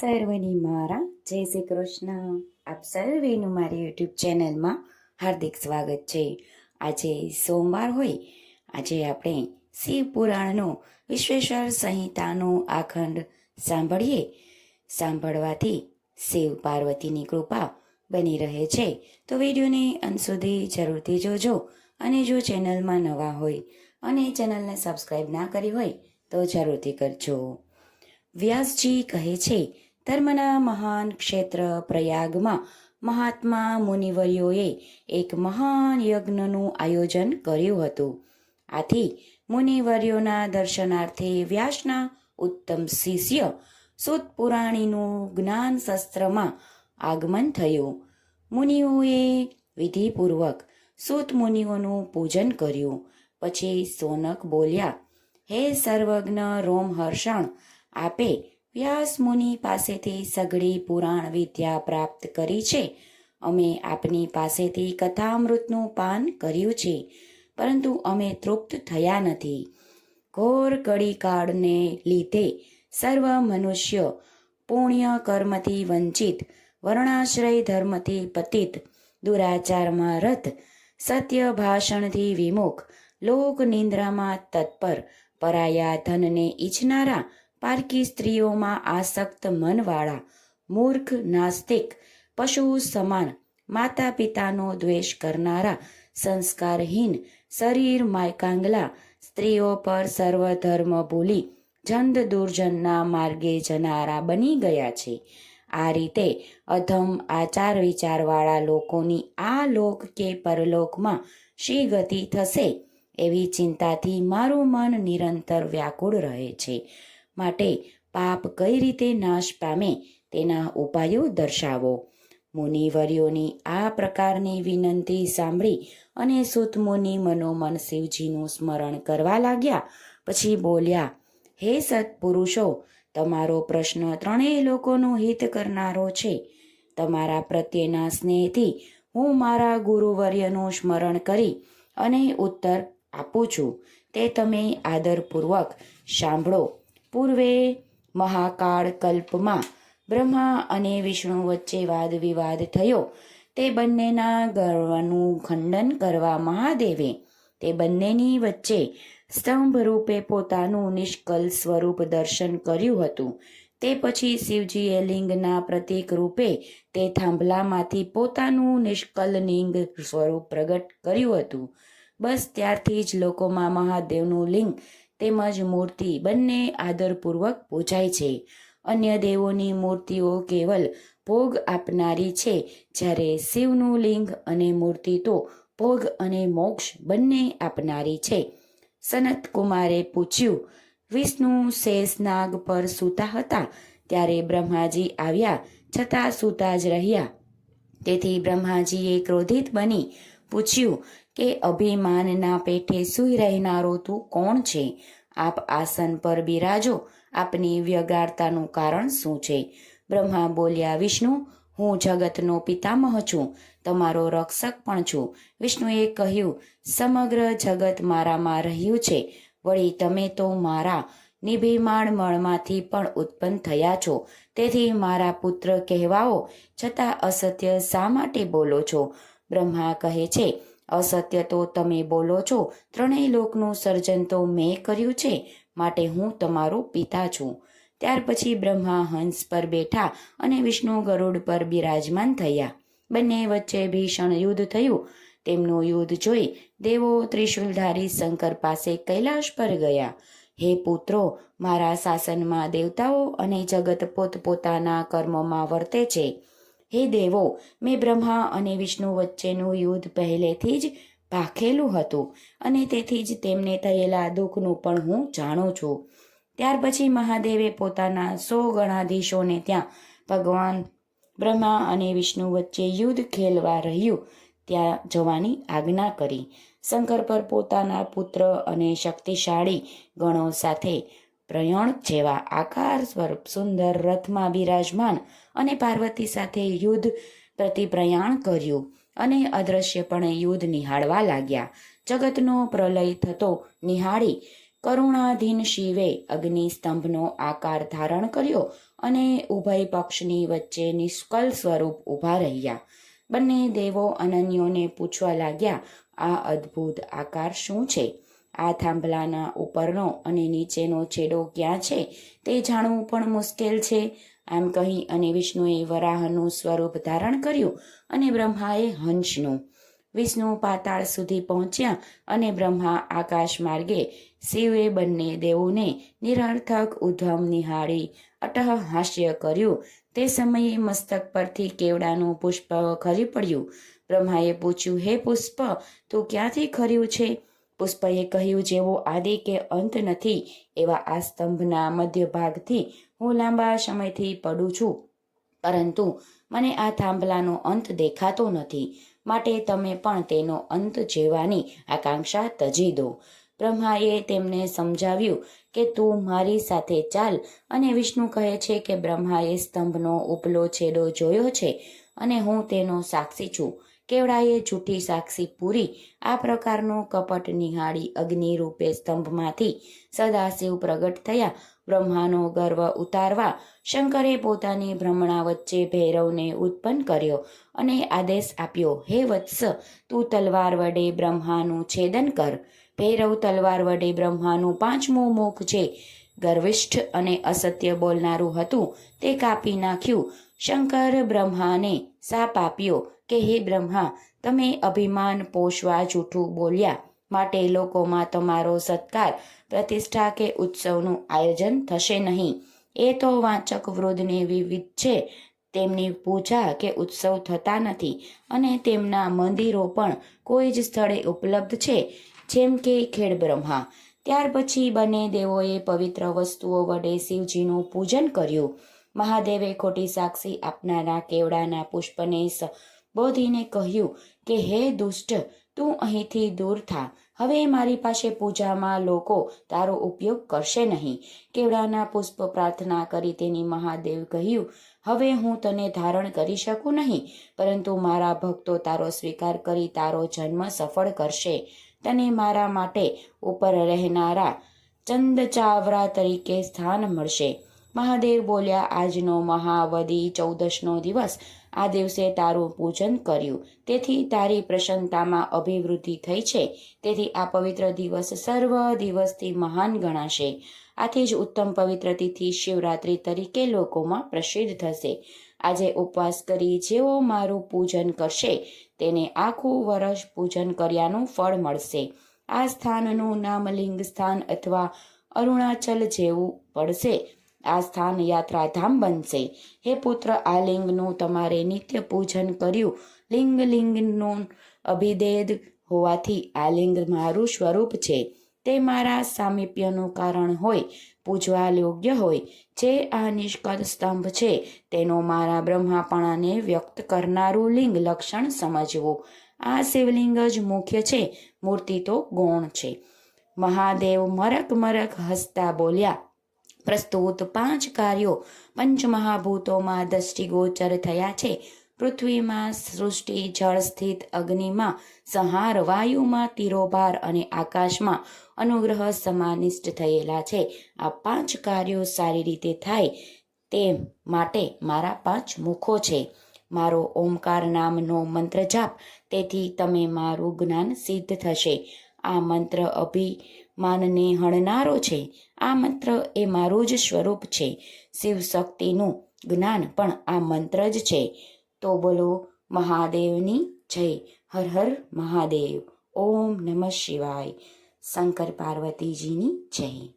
સર્વની મારા. જય શ્રી કૃષ્ણ. આપ સર્વેનું મારી યુટ્યુબ ચેનલમાં હાર્દિક સ્વાગત છે. આજે સોમવાર હોય. આજે આપણે શિવ પુરાણનો વિશ્વેશ્વર સંહિતાનો આખંડ સાંભળીએ. સાંભળવાથી શિવ પાર્વતીની કૃપા બની રહે છે. તો વિડીયોને અંત સુધી જરૂરથી જોજો અને જો ચેનલમાં નવા હોય અને ચેનલને સબસ્ક્રાઈબ ના કરી હોય તો જરૂરથી કરજો. વ્યાસજી કહે છે ધર્મના મહાન ક્ષેત્ર પ્રયાગમાં મહાત્મા મુનિવર્યોએ એક મહાન યજ્ઞનું આયોજન કર્યું હતું. આથી મુનિવર્યોના દર્શનાર્થે વ્યાસના ઉત્તમ શિષ્ય સુત પુરાણીનું જ્ઞાન શસ્ત્રમાં આગમન થયું. મુનિઓએ વિધિપૂર્વક સુત મુનિઓનું પૂજન કર્યું. પછી સોનક બોલ્યા, હે સર્વજ્ઞ રોમહર્ષણ, આપે વ્યાસ મુનિ પાસેથી સઘળી પુરાણ વિદ્યા પ્રાપ્ત કરી છે. અમે આપની પાસેથી કથામૃતનું પાન કર્યું છે, પરંતુ અમે તૃપ્ત થયા નથી. ઘોર કડીકાળને લીધે સર્વ મનુષ્ય પુણ્ય કર્મથી વંચિત, વર્ણાશ્રય ધર્મથી પતિત, દુરાચારમાં રત, સત્ય ભાષણથી વિમુખ લોક નિંદ્રામાં તત્પર પરાયા ધનને ઈચ્છનારા પારકી સ્ત્રીઓમાં આસક્ત મનવાળા, મૂર્ખ, નાસ્તિક, પશુ સમાન માતા પિતાનો દ્વેષ કરનારા, સંસ્કારહીન, શરીર માયકાંગલા, સ્ત્રીઓ પર સર્વધર્મ ભૂલી, જંદ દુર્જનના માર્ગે જનારા બની ગયા છે. આ રીતે અધમ આચાર વિચારવાળા લોકોની આ લોક કે પરલોકમાં શી ગતિ થશે એવી ચિંતાથી મારું મન નિરંતર વ્યાકુળ રહે છે. માટે પાપ કઈ રીતે નાશ પામે તેના ઉપાયો દર્શાવો. મુનિવર્યોની આ પ્રકારની વિનંતી સાંભળી અને સુત મુનિ મનોમન શિવજીનું સ્મરણ કરવા લાગ્યા. પછી બોલ્યા, હે સત્પુરુષો, તમારો પ્રશ્ન ત્રણેય લોકોનું હિત કરનારો છે. તમારા પ્રત્યેના સ્નેહથી હું મારા ગુરુવર્યનું સ્મરણ કરી અને ઉત્તર આપું છું. તે તમે આદરપૂર્વક સાંભળો. પૂર્વે મહાકાળ કલ્પમાં બ્રહ્મા અને વિષ્ણુ વચ્ચે વાદ વિવાદ થયો. તે બંનેના ગર્વનું ખંડન કરવા મહાદેવે તે બંનેની વચ્ચે સ્તંભ રૂપે પોતાનું નિષ્કલ સ્વરૂપ દર્શન કર્યું હતું. તે પછી શિવજીએ લિંગના પ્રતીક રૂપે તે થાંભલામાંથી પોતાનું નિષ્કલ લિંગ સ્વરૂપ પ્રગટ કર્યું હતું. બસ ત્યારથી જ લોકોમાં મહાદેવનું લિંગ તેમજ મૂર્તિ બંને આદરપૂર્વક પૂજાય છે. અન્ય દેવોની મૂર્તિઓ કેવલ ભોગ આપનારી છે. જ્યારે શિવનું લિંગ અને મૂર્તિ તો ભોગ અને મોક્ષ બંને આપનારી છે. સનત કુમારે પૂછ્યું, વિષ્ણુ શેષનાગ પર સૂતા હતા? ત્યારે બ્રહ્માજી આવ્યા, છતાં સૂતા જ રહ્યા. તેથી બ્રહ્માજીએ ક્રોધિત બની પૂછ્યું કે અભિમાનના પેઠે સૂઈ રહેનારો તું કોણ છે? આપ આસન પર બિરાજો. આપની વ્યગાડતાનું કારણ શું છે? બ્રહ્મા બોલ્યા, વિષ્ણુ, હું જગતનો પિતામહ છું. તમારો રક્ષક પણ છું. વિષ્ણુએ કહ્યું, સમગ્ર જગત મારામાં રહ્યું છે. વળી તમે તો મારા નિભિમાણ મળમાંથી પણ ઉત્પન્ન થયા છો. તેથી મારા પુત્ર કહેવાઓ, છતાં અસત્ય શા માટે બોલો છો? બ્રહ્મા કહે છે અસત્ય તો તમે બોલો છો, ત્રણેય લોકનું સર્જન તો મેં કર્યું છે, માટે હું તમારો પિતા છું. ત્યાર પછી બ્રહ્મા હંસ પર બેઠા અને વિષ્ણુ ગરુડ પર બિરાજમાન થયા. બંને વચ્ચે ભીષણ યુદ્ધ થયું. તેમનું યુદ્ધ જોઈ દેવો ત્રિશુલધારી શંકર પાસે કૈલાશ પર ગયા. હે પુત્રો, મારા શાસનમાં દેવતાઓ અને જગત પોતપોતાના કર્મમાં વર્તે છે. હે દેવો, મેં બ્રહ્મા અને વિષ્ણુ વચ્ચેનું યુદ્ધ પહેલેથી જ ભાખેલું હતું અને તેથી જ તેમને થયેલા દુઃખનું પણ હું જાણું છું. ત્યાર પછી મહાદેવે પોતાના સો ગણાધીશોને ત્યાં ભગવાન બ્રહ્મા અને વિષ્ણુ વચ્ચે યુદ્ધ ખેલવા રહ્યું, ત્યાં જવાની આજ્ઞા કરી. શંકર પર પોતાના પુત્ર અને શક્તિશાળી ગણો સાથે પ્રયણ જેવા આકાર સ્વરૂપ સુંદર, રથમાં બિરાજમાન અને પાર્વતી સાથે યુદ્ધ પ્રતિ પ્રયાણ કર્યું અને અદ્રશ્યપણે યુદ્ધ નિહાળવા લાગ્યા. જગતનો પ્રલય થતો નિહાળી કરુણાધીન શિવે અગ્નિ સ્તંભનો આકાર ધારણ કર્યો અને ઉભય પક્ષની વચ્ચે નિષ્કલ સ્વરૂપ ઊભા રહ્યા. બંને દેવો અનન્યોને પૂછવા લાગ્યા, આ અદ્ભુત આકાર શું છે? આ થાંભલાના ઉપરનો અને નીચેનો છેડો ક્યાં છે તે જાણવું પણ મુશ્કેલ છે. આમ કહી અને વિષ્ણુએ વરાહનું સ્વરૂપ ધારણ કર્યું અને બ્રહ્માએ હંસનું, વિષ્ણુ પાતાળ સુધી પહોંચ્યા અને બ્રહ્મા આકાશ માર્ગે શિવે બંને દેવોને નિરર્થક ઉધમ નિહાળી અટહ હાસ્ય કર્યું. તે સમયે મસ્તક પરથી કેવડાનું પુષ્પ ખરી પડ્યું. બ્રહ્માએ પૂછ્યું, હે પુષ્પ, તું ક્યાંથી ખર્યું છે? પુષ્પએ કહ્યું, જેવો આદિ કે અંત નથી, એવા આ સ્તંભના મધ્ય ભાગથી હું લાંબા સમયથી પડું છું. પરંતુ મને આ થાંભલાનો અંત દેખાતો નથી. માટે તમે પણ તેનો અંત જેવાની આકાંક્ષા તજી દો. બ્રહ્માએ તેમને સમજાવ્યું કે, તું મારી સાથે ચાલ. અને વિષ્ણુ કહે છે કે, બ્રહ્માએ સ્તંભનો ઉપલો છેડો જોયો છે અને હું તેનો સાક્ષી છું. કેવડાએ જૂઠી સાક્ષી પૂરી? આ પ્રકારનો કપટ નિહાળી અગ્નિ રૂપે સ્તંભમાંથી સદાશિવ પ્રગટ થયા. બ્રહ્માનો ગર્વ ઉતારવા શંકરે પોતાની ભ્રમણા વચ્ચે ભૈરવને ઉત્પન્ન કર્યો અને આદેશ આપ્યો, હે વત્સ, તું તલવાર વડે બ્રહ્માનું છેદન કર. ભૈરવ તલવાર વડે બ્રહ્માનું પાંચમું મુખ છે. ગર્વિષ્ઠ અને અસત્ય બોલનારું હતું. તે કાપી નાખ્યું. શંકર બ્રહ્માને સાપ આપ્યો કે, હે બ્રહ્મા, તમે અભિમાન પોષવા જૂઠું બોલ્યા માટે લોકોમાં તમારો સત્કાર, પ્રતિષ્ઠા કે ઉત્સવનું આયોજન થશે નહીં. એ તો વાંચક વૃદ્ધને વિવિધ છે. તેમની પૂજા કે ઉત્સવ થતા નથી અને તેમના મંદિરો પણ કોઈ જ સ્થળે ઉપલબ્ધ છે. જેમ કે ખેડ બ્રહ્મા. ત્યાર પછી બંને દેવોએ પવિત્ર વસ્તુઓ વડે શિવજીનું પૂજન કર્યું. મહાદેવે ખોટી સાક્ષી આપનારા કેવડાના પુષ્પને બોધીને કહ્યું કે, હે દુષ્ટ, તું અહીંથી દૂર થા. હવે મારી પાસે પૂજામાં લોકો તારો ઉપયોગ કરશે નહીં. કેવડાના પુષ્પ પ્રાર્થના કરી તેની મહાદેવ કહ્યું, હવે હું તને ધારણ કરી શકું નહીં, પરંતુ મારા ભક્તો તારો સ્વીકાર કરી તારો જન્મ સફળ કરશે. તને મારા માટે ઉપર રહેનારા ચંદ ચાવરા તરીકે સ્થાન મળશે. મહાદેવ બોલ્યા, આજનો મહાવદી ચૌદશનો દિવસ. આ દિવસે તારું પૂજન કર્યું. તેથી તારી પ્રસન્નતામાં અભિવૃદ્ધિ થઈ છે. તેથી આ પવિત્ર દિવસ સર્વ દિવસથી મહાન ગણાશે. આથી જ ઉત્તમ પવિત્ર તિથિ શિવરાત્રિ તરીકે લોકોમાં પ્રસિદ્ધ થશે. આજે ઉપવાસ કરી જેઓ મારું પૂજન કરશે, તેને આખું વર્ષ પૂજન કર્યાનું ફળ મળશે. આ સ્થાનનું નામ લિંગ સ્થાન અથવા અરુણાચલ જેવું પડશે. આ સ્થાન યાત્રાધામ બનશે. હે પુત્ર, આ લિંગનું તમારે નિત્ય પૂજન કર્યું. લિંગ લિંગનું અભિદેદ હોવાથી આ લિંગ મારું સ્વરૂપ છે. તે મારા સામીપ્યનું કારણ હોય, પૂજવા યોગ્ય હોય. જે આ નિષ્કળ સ્તંભ છે, તેનો મારા બ્રહ્માપણાને વ્યક્ત કરનારું લિંગ લક્ષણ સમજવું. આ શિવલિંગ જ મુખ્ય છે, મૂર્તિ તો ગૌણ છે. મહાદેવ મરક મરક હસતા બોલ્યા પ્રસ્તુત પાંચ કાર્યો પંચમહાભૂતોમાં દ્રષ્ટિગોચર થયા છે. પૃથ્વીમાં સૃષ્ટિ, જળ સ્થિત અગ્નિમાં સંહાર, વાયુમાં તિરોભાર અને આકાશમાં અનુગ્રહ સમાનિષ્ઠ થયેલા છે. આ પાંચ કાર્યો સારી રીતે થાય તે માટે મારા પાંચ મુખો છે. મારો ઓમકાર નામનો મંત્ર જાપ, તેથી તમે મારું જ્ઞાન સિદ્ધ થશે. આ મંત્ર અભિમાનને હણનારો છે. આ મંત્ર એ મારું જ સ્વરૂપ છે. શિવ શક્તિનું જ્ઞાન પણ આ મંત્ર જ છે. તો બોલો, મહાદેવની જય. હર હર મહાદેવ. ઓમ નમઃ શિવાય. શંકર પાર્વતીજીની જય.